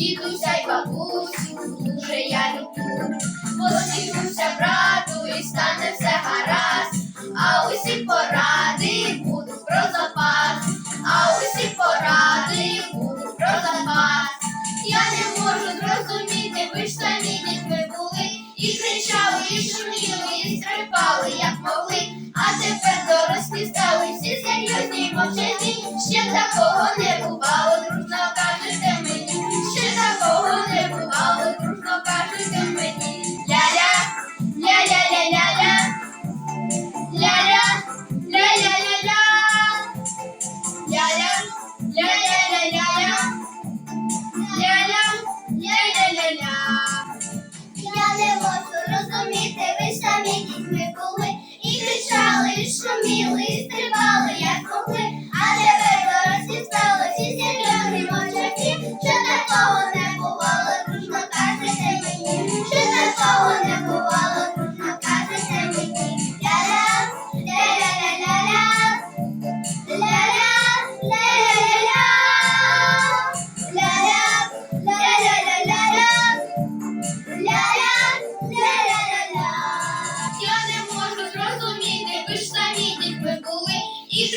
дідуся й бабусю, дуже я люблю. Подосікуся брату і стане все гаразд, а усі поради буду про запас, а усі поради буду про запас. Я не можу зрозуміти, ви ж самі дітьми були, і кричали, і шуміли, і стрибали, як могли, а тепер дорослі стали всі серйозні мовчать.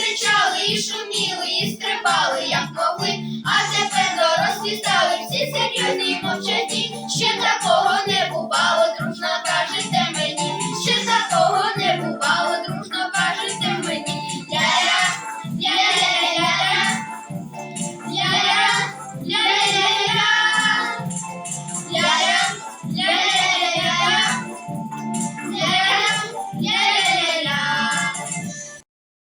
кричали і шуміли.